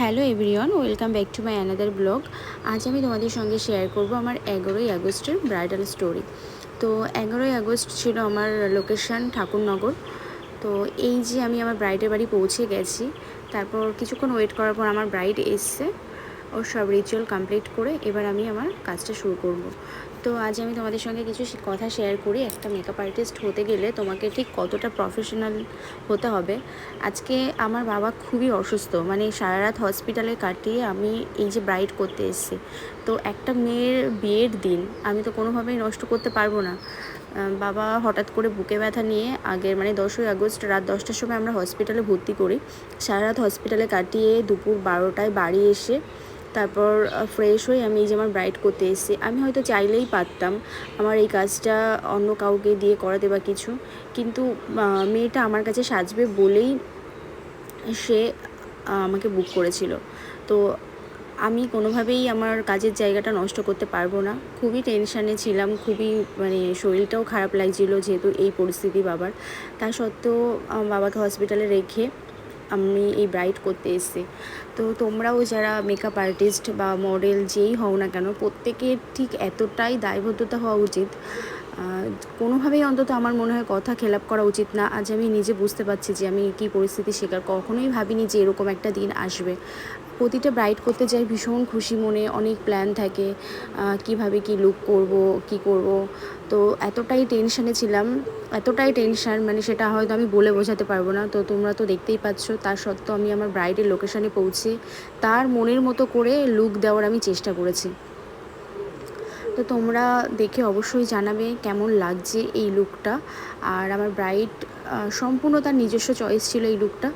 Hello everyone, welcome back to my another blog. আজ আমি তোমাদের সঙ্গে শেয়ার করব আমার এগারোই আগস্টের ব্রাইডাল স্টোরি। তো এগারোই আগস্ট ছিল আমার লোকেশন ঠাকুরনগর। তো এই যে আমি আমার ব্রাইডের বাড়ি পৌঁছে গেছি, তারপর কিছুক্ষণ ওয়েট করার পর আমার ব্রাইড এসছে। ওর সব রিচুয়াল কমপ্লিট করে এবার আমি আমার কাজটা শুরু করব। তো আজ আমি তোমাদের সঙ্গে কিছু কথা শেয়ার করি। একটা মেকআপ আর্টিস্ট হতে গেলে তোমাকে ঠিক কতটা প্রফেশনাল হতে হবে। আজকে আমার বাবা খুবই অসুস্থ। মানে সারা রাত হসপিটালে কাটিয়ে আমি এই যে ব্রাইড করতে এসেছি। তো একটা মেয়ের বিয়ের দিন আমি তো কোনোভাবেই নষ্ট করতে পারব না। বাবা হঠাৎ করে বুকে ব্যথা নিয়ে আগের মানে দশই আগস্ট রাত দশটার সময় আমরা হসপিটালে ভর্তি করি। সারা রাত হসপিটালে কাটিয়ে দুপুর বারোটায় বাড়ি এসে তারপর ফ্রেশ হয়ে আমি এই যে আমার ব্রাইড করতে এসেছি। আমি হয়তো চাইলেই পারতাম আমার এই কাজটা অন্য কাউকে দিয়ে করাতে বা কিছু। কিন্তু মেয়েটা আমার কাছে সাজবে বলেই সে আমাকে বুক করেছিল। তো আমি কোনোভাবেই আমার কাজের জায়গাটা নষ্ট করতে পারব না। খুবই টেনশানে ছিলাম, খুবই মানে শরীরটাও খারাপ লাগছিল যেহেতু এই পরিস্থিতি বাবার। তা সত্ত্বেও বাবাকে হসপিটালে রেখে আমি এই ব্রাইড করতে এসেছি। তো তোমরাও যারা মেকআপ আর্টিস্ট বা মডেল যেই হও না কেন, প্রত্যেকের ঠিক এতটাই দায়বদ্ধতা হওয়া উচিত। কোনোভাবেই অন্তত আমার মনে হয় কথা খেলাপ করা উচিত না। আজ আমি নিজে বুঝতে পারছি যে আমি কী পরিস্থিতি শিকার। কখনোই ভাবিনি যে এরকম একটা দিন আসবে। প্রতিটা ব্রাইড করতে যাই ভীষণ খুশি মনে, অনেক প্ল্যান থাকে কীভাবে কি লুক করব, কি করব। তো এতটাই টেনশানে ছিলাম, এতটাই টেনশান মানে সেটা হয়তো আমি বলে বোঝাতে পারব না। তো তোমরা তো দেখতেই পাচ্ছ, তার সত্ত্বেও আমি আমার ব্রাইডের লোকেশানে পৌঁছে, তার মনের মতো করে লুক দেওয়ার আমি চেষ্টা করেছি। তো তোমরা দেখে অবশ্যই জানাবে কেমন লাগছে এই লুকটা আর আমার ব্রাইট সম্পূর্ণ তার নিজস্ব চয়েস ছিল এই লুকটা